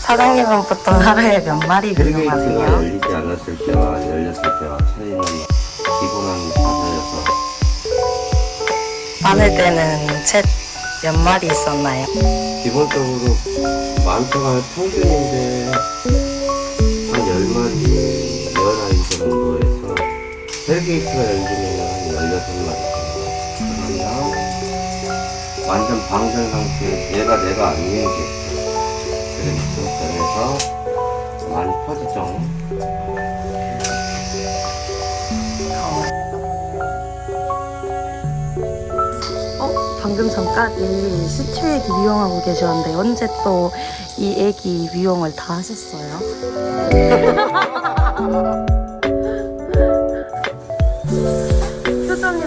사장님은 보통 하루에 몇 마리 근무하세요? 열리지 않았을 때와 열렸을 때와 차이는 기본은 낮아져서 많을 때는 책몇 마리 있었나요? 기본적으로 많다가 평균인데 한 10마리, 11마리 정도에서 헬게이트가 열리면 한 16마리 그러면 완전 방전 상태 얘가 내가 게 그런 시점에서 많이 퍼지죠 어, 방금 전까지 시추애기 미용하고 계셨는데 언제 또 이 애기 미용을 다 하셨어요? 표정에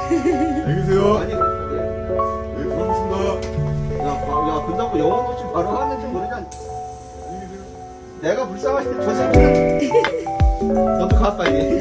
아니 네, 고맙습니다. 야, 바- 야 근다고 영원 없이 바로 하는지 안녕히 계세요. 내가 불쌍하신 저 새끼는 너도 가 빨리